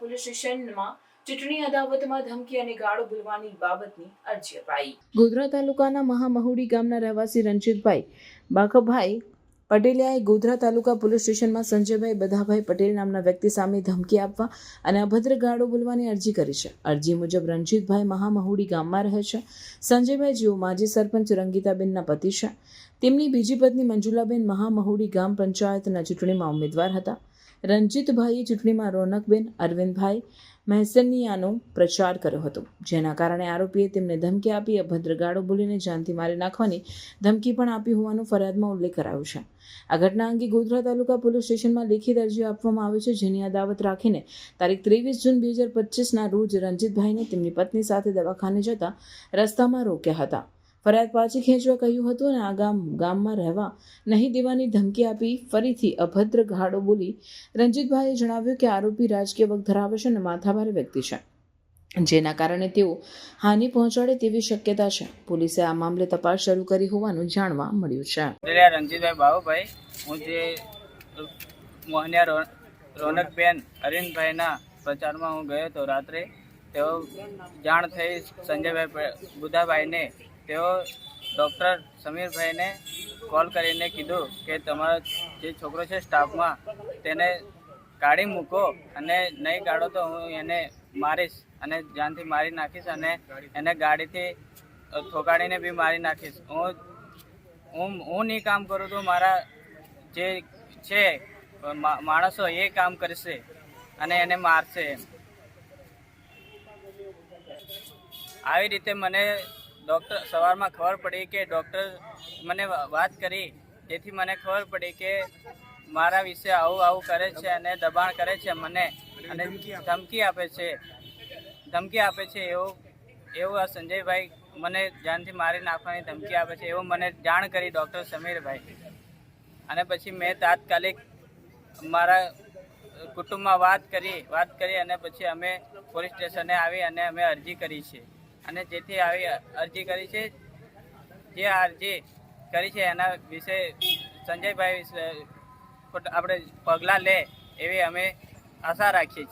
Police સ્ટેશનમાં ચૂંટણી અદાવતમાં ધમકી અને ગાળો બોલવાની બાબતની અરજી અપાઈ. ગોધરા તાલુકાના મહામહુડી ગામના રહેવાસી રણજીતભાઈ બાખભાઈ પટેલિયાએ ગોધરા તાલુકા પોલીસ સ્ટેશનમાં સંજયભાઈ બધાભાઈ પટેલ નામના વ્યક્તિ સામે ધમકી આપવા અને અભદ્ર ગાળો બોલવાની અરજી કરી છે. અરજી મુજબ રણજીતભાઈ મહામહુડી ગામમાં રહે છે. સંજયભાઈ જેઓ માજી સરપંચ રંગીતાબેનના પતિ છે. તેમની બીજી પત્ની મંજુલાબેન મહામહુડી ગામ પંચાયતના ચૂંટણીમાં ઉમેદવાર હતા. રણજીતભાઈએ ચૂંટણીમાં રોનકબેન, અરવિંદભાઈ મહેસનિયાનો પ્રચાર કર્યો હતો, જેના કારણે આરોપીએ તેમને ધમકી આપી, અભદ્ર ગાળો બોલીને જાનથી મારી નાખવાની ધમકી પણ આપી હોવાનો ફરિયાદમાં ઉલ્લેખ કરાયો છે. આ ઘટના અંગે ગોધરા તાલુકા પોલીસ સ્ટેશનમાં લેખિત અરજી આપવામાં આવી છે, જેની અદાવત રાખીને તારીખ ત્રેવીસ જૂન બે હજાર પચીસના રોજ રણજીતભાઈને તેમની પત્ની સાથે દવાખાને જતા રસ્તામાં રોક્યા હતા. ફરિયાદ પાછી ખેંચવા કહ્યું હતું અને આ ગામ ગામમાં રહેવા નહીં દેવાની ધમકી આપી ફરીથી અભદ્ર ગાળો બોલી રંજીતભાઈએ જણાવ્યું કે આરોપી રાજકીય વગ ધરાવે છે અને માથાભારે વ્યક્તિ છે. જેના કારણે તેઓ હાનિ પહોંચાડે તેવી શક્યતા છે. પોલીસે આ મામલે તપાસ શરૂ કરી હોવાનું જાણવા મળ્યું છે. રણજીતભાઈ બાબુભાઈ હું જે મોહનિયા રોનકબેન અરવિંદભાઈના પ્રચારમાં હું ગયો હતો રાત્રે, તેઓ જાણ થઈ સંજયભાઈ બુધાભાઈને તેઓ ડૉક્ટર સમીરભાઈને કોલ કરીને કીધું કે તમારો જે છોકરો છે સ્ટાફમાં, તેને કાઢી મૂકો અને નહીં કાઢો તો હું એને મારીશ અને જાનથી મારી નાખીશ અને એને ગાડીથી થોકાડીને બી મારી નાખીશ. હું હું હું નહીં કામ કરું તો મારા જે છે માણસો એ કામ કરશે અને એને મારશે એમ. આવી રીતે મને ડૉક્ટર, સવારમાં ખબર પડી કે ડૉક્ટર મને વાત કરી. તેથી મને ખબર પડી કે મારા વિશે આવું આવું કરે છે અને દબાણ કરે છે મને. અને ધમકી આપે છે. ધમકી આપે છે એવું એવું આ સંજયભાઈ મને જાનથી મારી નાખવાની ધમકી આપે છે એવું મને જાણ કરી ડૉક્ટર સમીરભાઈ. અને પછી મેં તાત્કાલિક મારા કુટુંબમાં વાત કરી વાત કરી અને પછી અમે પોલીસ સ્ટેશને આવી અને અમે અરજી કરી છે. અને જેથી આવી અરજી કરી છે. જે અરજી કરી છે એના વિશે સંજયભાઈ આપણે પગલાં લે એવી અમે આશા રાખીએ છીએ.